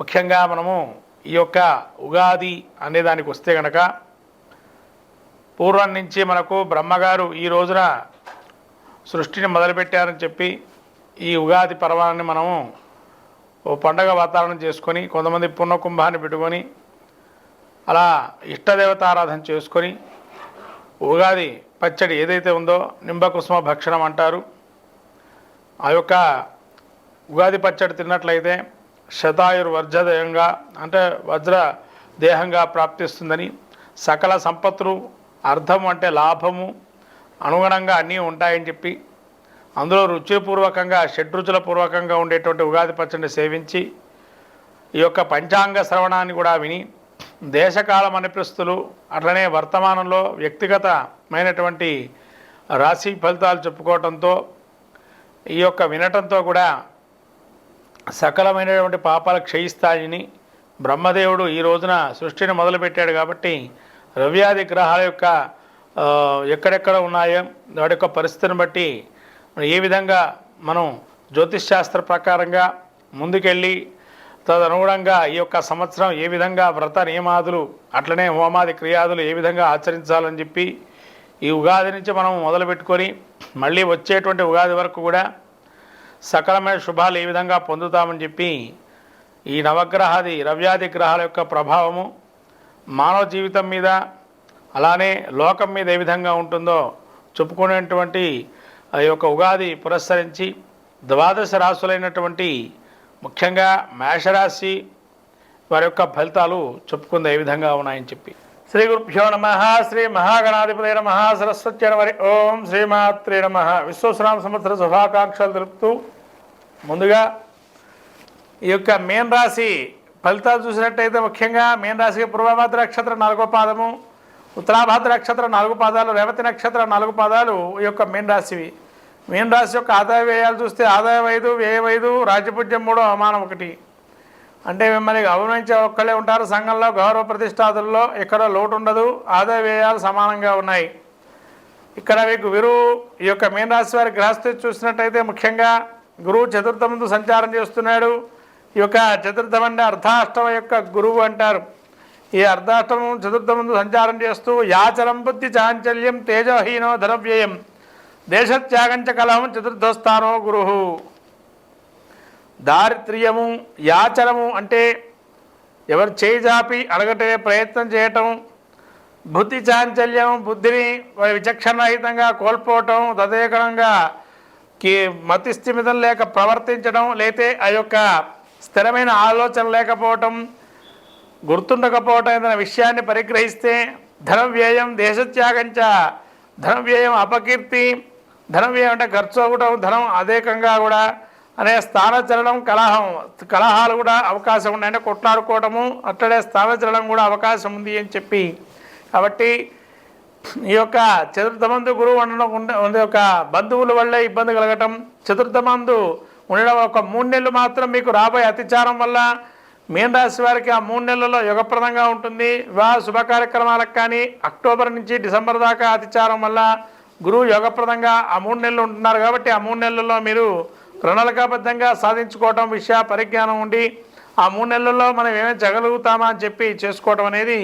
ముఖ్యంగా మనము ఈ యొక్క ఉగాది అనే దానికి వస్తే గనక పూర్వం నుంచి మనకు బ్రహ్మగారు ఈ రోజున సృష్టిని మొదలుపెట్టారని చెప్పి ఈ ఉగాది పర్వాన్ని మనము ఓ పండగ వాతావరణం చేసుకొని కొంతమంది పుణ్యకుంభాన్ని పెట్టుకొని అలా ఇష్టదేవతారాధన చేసుకొని ఉగాది పచ్చడి ఏదైతే ఉందో నింబకుసుమ భక్షణం అంటారు. ఆ యొక్క ఉగాది పచ్చడి తిన్నట్లయితే శతాయుర్ వర్జదేయంగా అంటే వజ్ర దేహంగా ప్రాప్తిస్తుందని సకల సంపత్తులు అర్థం అంటే లాభము అనుగుణంగా అన్నీ ఉంటాయని చెప్పి అందులో రుచిపూర్వకంగా షడ్రుచుల పూర్వకంగా ఉండేటువంటి ఉగాది పచ్చడిని సేవించి ఈ యొక్క పంచాంగ శ్రవణాన్ని కూడా విని దేశకాల మనిపిస్తులు అట్లనే వర్తమానంలో వ్యక్తిగతమైనటువంటి రాశి ఫలితాలు చెప్పుకోవటంతో ఈ యొక్క వినటంతో కూడా సకలమైనటువంటి పాపాలు క్షయిస్తాయని బ్రహ్మదేవుడు ఈ రోజున సృష్టిని మొదలుపెట్టాడు కాబట్టి రవ్యాది గ్రహాల యొక్క ఎక్కడెక్కడ ఉన్నాయో వాటి యొక్క పరిస్థితిని బట్టి ఏ విధంగా మనం జ్యోతిష్ శాస్త్ర ప్రకారంగా ముందుకెళ్ళి తదనుగుణంగా ఈ యొక్క సంవత్సరం ఏ విధంగా వ్రత నియమాదులు అట్లనే హోమాది క్రియాదులు ఏ విధంగా ఆచరించాలని చెప్పి ఈ ఉగాది నుంచి మనం మొదలుపెట్టుకొని మళ్ళీ వచ్చేటువంటి ఉగాది వరకు కూడా సకలమైన శుభాలు ఏ విధంగా పొందుతామని చెప్పి ఈ నవగ్రహాది రవ్యాది గ్రహాల యొక్క ప్రభావము మానవ జీవితం మీద అలానే లోకం మీద ఏ విధంగా ఉంటుందో చెప్పుకునేటువంటి ఆ యొక్క ఉగాది పురస్కరించి ద్వాదశ రాశులైనటువంటి ముఖ్యంగా మేషరాశి వారి యొక్క ఫలితాలు చెప్పుకుంది ఏ విధంగా ఉన్నాయని చెప్పి. శ్రీ గురుభ్యో నమ శ్రీ మహాగణాధిపతి నమ సరస్వతి నమరి ఓం శ్రీమాత్రే నమ. విశ్వశ్రామ సంవత్సర శుభాకాంక్షలు తెలుపుతూ ముందుగా ఈ యొక్క మేన్ రాశి ఫలితాలు చూసినట్టయితే ముఖ్యంగా మేన్ రాశికి పూర్వభాద్ర నక్షత్రం నాలుగో పాదము ఉత్తరాభాద్ర నక్షత్రం నాలుగు పాదాలు రేవతి నక్షత్రం నాలుగు పాదాలు ఈ యొక్క మేన్ రాశివి. మేన్ రాశి యొక్క ఆదాయ వ్యయాలు చూస్తే ఆదాయం ఐదు వ్యయం ఐదు రాజ్యపూజ్యం మూడు అవమానం ఒకటి. అంటే మిమ్మల్ని గౌరవించే ఒక్కళ్ళే ఉంటారు. సంఘంలో గౌరవ ప్రతిష్టాతుల్లో ఇక్కడ లోటు ఉండదు ఆదాయ వ్యయాలు సమానంగా ఉన్నాయి. ఇక్కడ మీకు గురువు ఈ యొక్క మీనరాశి వారి గ్రహస్థితి చూసినట్టయితే ముఖ్యంగా గురువు చతుర్థముందు సంచారం చేస్తున్నాడు. ఈ యొక్క చతుర్థం అంటే అర్ధాష్టమ యొక్క గురువు అంటారు. ఈ అర్ధాష్టమం చతుర్థ ముందు సంచారం చేస్తూ యాచరం బుద్ధి చాంచల్యం తేజహీనో ధనవ్యయం. దేశత్యాగంచ కలహం చతుర్థస్థానో గురువు దారిద్ర్యము యాచరము అంటే ఎవరు చేజాపి అడగటే ప్రయత్నం చేయటం బుద్ధి చాంచల్యం బుద్ధిని విచక్షణరహితంగా కోల్పోవటం తదేకరంగా కి మతి స్థిమితం లేక ప్రవర్తించడం లేతే ఆ యొక్క స్థిరమైన ఆలోచన లేకపోవటం గుర్తుండకపోవటం ఏదైనా విషయాన్ని పరిగ్రహిస్తే ధనం వ్యయం దేశత్యాగంచ ధనం వ్యయం అపకీర్తి ధనం వ్యయం అంటే ఖర్చు అవ్వటం ధనం అదేకంగా కూడా అనే స్థానచలనం కలహం కలహాలు కూడా అవకాశం ఉన్నాయంటే కొట్లాడుకోవడము కొట్లాడుకోవటము అట్లనే స్థానచలనం కూడా అవకాశం ఉంది అని చెప్పి. కాబట్టి ఈ యొక్క చతుర్థమందు గురువు ఉండడం ఉండే ఒక బంధువుల వల్లే ఇబ్బంది కలగటం చతుర్థమందు ఉండడం ఒక మూడు నెలలు మాత్రం మీకు రాబోయే అతిచారం వల్ల మీనరాశి వారికి ఆ మూడు నెలల్లో యుగప్రదంగా ఉంటుంది. వివాహ శుభ కార్యక్రమాలకు కానీ అక్టోబర్ నుంచి డిసెంబర్ దాకా అతిచారం వల్ల గురువు యోగప్రదంగా ఆ మూడు నెలలు ఉంటున్నారు కాబట్టి ఆ మూడు నెలల్లో మీరు ప్రణాళికాబద్ధంగా సాధించుకోవటం విషయ పరిజ్ఞానం ఉండి ఆ మూడు నెలల్లో మనం ఏమేమి జగలుగుతామా అని చెప్పి చేసుకోవటం అనేది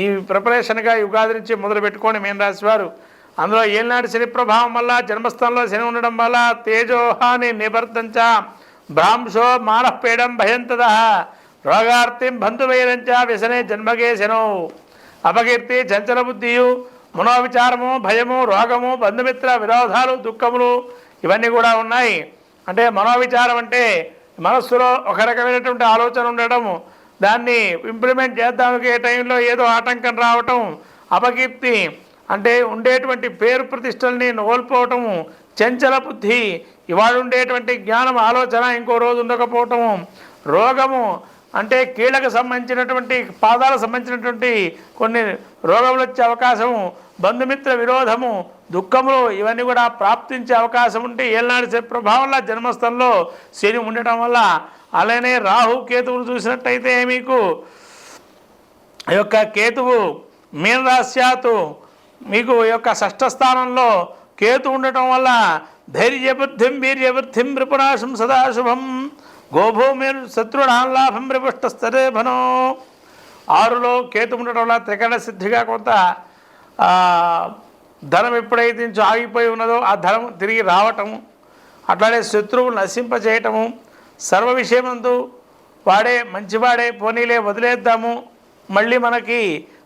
ఈ ప్రిపరేషన్గా యుగాది నుంచి మొదలు పెట్టుకొని మీన రాశి వారు. అందులో ఏనాటి శని ప్రభావం వల్ల జన్మస్థానంలో శని ఉండడం వల్ల తేజోహాని నిబర్తంచ భ్రాంశో మానపీడం భయంతద రోగార్తిం బంధువైరంచ వ్యసనే జన్మగే శనో. అపకీర్తి చంచల బుద్ధియు మనోవిచారము భయము రోగము బంధుమిత్ర విరోధాలు దుఃఖములు ఇవన్నీ కూడా ఉన్నాయి. అంటే మనోవిచారం అంటే మనస్సులో ఒక రకమైనటువంటి ఆలోచన ఉండటము దాన్ని ఇంప్లిమెంట్ చేద్దానికి ఏ టైంలో ఏదో ఆటంకం రావటం అపకీర్తి అంటే ఉండేటువంటి పేరు ప్రతిష్టల్ని కోల్పోవటము చంచల బుద్ధి ఇవాళ ఉండేటువంటి జ్ఞానం ఆలోచన ఇంకో రోజు ఉండకపోవటము రోగము అంటే కీళ్ళకు సంబంధించినటువంటి పాదాలకు సంబంధించినటువంటి కొన్ని రోగములు వచ్చే అవకాశము బంధుమిత్ర విరోధము దుఃఖములు ఇవన్నీ కూడా ప్రాప్తించే అవకాశం ఉంటే ఏళ్ళనాడు ప్రభావంలో జన్మస్థలంలో శని ఉండటం వల్ల అలానే రాహు కేతువులు చూసినట్టయితే మీకు ఈ యొక్క కేతువు మీనరాశ్యాతు మీకు ఈ యొక్క షష్ఠ స్థానంలో కేతు ఉండటం వల్ల ధైర్యబుద్ధిం వీర్యబుద్ధిం రిపురాశం సదాశుభం గోభూమిర్ శత్రునాల్లాభం రిపుష్టస్తరేభనో ఆరులో కేతు ఉండటం వల్ల త్రికరణ సిద్ధిగా కొంత ధనం ఎప్పుడైతే ఆగిపోయి ఉన్నదో ఆ ధనం తిరిగి రావటము అట్లానే శత్రువులు నశింపజేయటము సర్వ విషయమందు వాడే మంచివాడే పోనీలే వదిలేద్దాము మళ్ళీ మనకి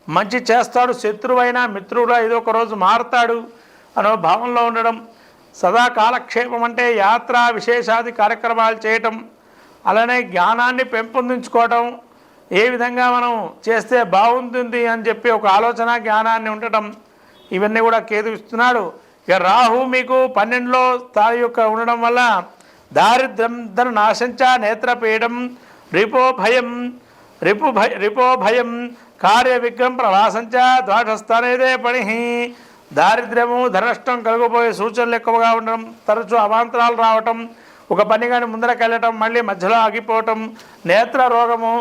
మంచి చేస్తాడు శత్రువైనా మిత్రుడు ఏదో ఒక రోజు మారుతాడు అనో భావంలో ఉండడం సదా కాలక్షేపం అంటే యాత్ర విశేషాది కార్యక్రమాలు చేయటం అలానే జ్ఞానాన్ని పెంపొందించుకోవటం ఏ విధంగా మనం చేస్తే బాగుంటుంది అని చెప్పి ఒక ఆలోచన జ్ఞానాన్ని ఉండటం ఇవన్నీ కూడా కేతు ఇస్తున్నాడు. ఇక రాహు మీకు పన్నెండులో స్థాయి యొక్క ఉండడం వల్ల దారిద్ర్యం ధన నాశంచ నేత్రపీడం రిపో భయం రిపు భయ రిపో భయం కార్య విగ్రహం ప్రవాసంచ ద్వాదస్థానేదే పని దారిద్ర్యము ధనష్టం కలిగిపోయే సూచనలు ఎక్కువగా ఉండడం తరచూ అవాంతరాలు రావటం ఒక పని కానీ ముందరకెళ్ళటం మళ్ళీ మధ్యలో ఆగిపోవటం నేత్ర రోగము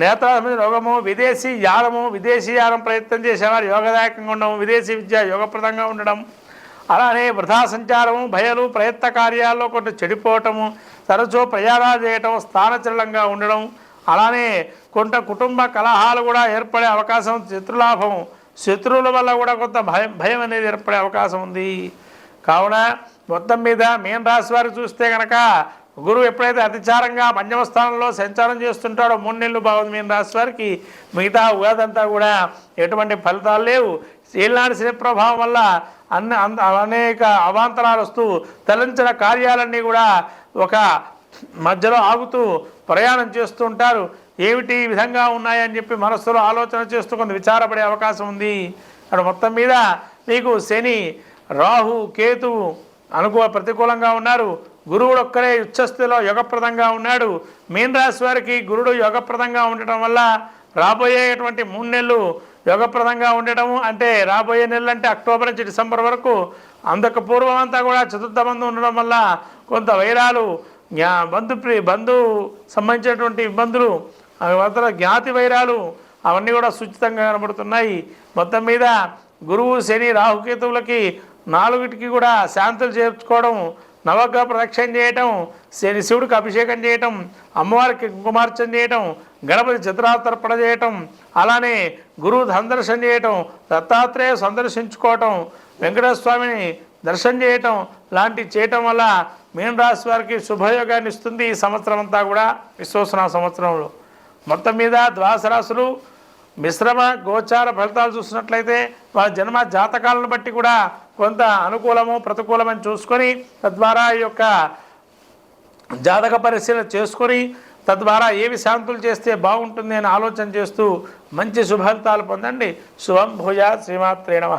నేత్ర సంబంధించిన రోగము విదేశీ యానము విదేశీ యానం ప్రయత్నం చేసేవారు యోగదాయకంగా ఉండడం విదేశీ విద్య యోగప్రదంగా ఉండడం. అలానే వృధా సంచారము భయలు ప్రయత్న కార్యాల్లో కొంత చెడిపోవటము తరచూ ప్రయాణాలు చేయటం స్థానచలంగా ఉండడం. అలానే కొంత కుటుంబ కలహాలు కూడా ఏర్పడే అవకాశం శత్రులాభం శత్రువుల వల్ల కూడా కొంత భయం భయం అనేది ఏర్పడే అవకాశం ఉంది. కావున మొత్తం మీద మీన రాశి వారు చూస్తే కనుక గురువు ఎప్పుడైతే అతిచారంగా పంచమ స్థానంలో సంచారం చేస్తుంటాడో మూడు నెలలు బాగుంది మీన రాశి వారికి మిగతా ఉగాదంతా కూడా ఎటువంటి ఫలితాలు లేవు. ఏలినాటి శని ప్రభావం వల్ల అన్ని అంద అనేక అవాంతరాలు వస్తూ తలంచిన కార్యాలన్నీ కూడా ఒక మధ్యలో ఆగుతూ ప్రయాణం చేస్తూ ఉంటారు. ఏమిటి ఈ విధంగా ఉన్నాయని చెప్పి మనస్సులో ఆలోచన చేస్తూ కొంత విచారపడే అవకాశం ఉంది. అక్కడ మొత్తం మీద మీకు శని రాహు కేతువు అనుకూల ప్రతికూలంగా ఉన్నారు. గురువుడు ఒక్కరే ఉచ్చస్థితిలో యోగప్రదంగా ఉన్నాడు. మీన రాశి వారికి గురుడు యోగప్రదంగా ఉండటం వల్ల రాబోయేటువంటి మూడు నెలలు యోగప్రదంగా ఉండటము అంటే రాబోయే నెలలు అంటే అక్టోబర్ నుంచి డిసెంబర్ వరకు అందుకు పూర్వం అంతా కూడా చతుర్థ బంధు ఉండడం వల్ల కొంత వైరాలు జ్ఞా బంధు ప్రి- బంధు సంబంధించినటువంటి ఇబ్బందులు అవతల జ్ఞాతి వైరాలు అవన్నీ కూడా సుచితంగా కనబడుతున్నాయి. మొత్తం మీద గురువు శని రాహుకేతువులకి నాలుగిటికి కూడా శాంతులు చేర్చుకోవడం నవగ్రహ ప్రదక్షిణ చేయటం శని శివుడికి అభిషేకం చేయటం అమ్మవారికి కుంకుమార్చన చేయటం గణపతి చతురాతర్పణ చేయటం అలానే గురువు సందర్శన చేయటం దత్తాత్రేయ సందర్శించుకోవటం వెంకటేశ్వర స్వామిని దర్శనం చేయటం లాంటివి చేయటం వల్ల మీనరాశి వారికి శుభయోగాన్ని ఇస్తుంది ఈ సంవత్సరం అంతా కూడా విశ్వసన సంవత్సరంలో. మొత్తం మీద ద్వాదశ రాశులు మిశ్రమ గోచార ఫలితాలు చూసినట్లయితే వాళ్ళ జన్మ జాతకాలను బట్టి కూడా కొంత అనుకూలము ప్రతికూలమని చూసుకొని తద్వారా ఈ యొక్క జాతక పరిశీలన చేసుకొని తద్వారా ఏవి శాంతులు చేస్తే బాగుంటుంది అని ఆలోచన చేస్తూ మంచి శుభఫలితాలు పొందండి. శుభం భూజా శ్రీమాత్రే నమ.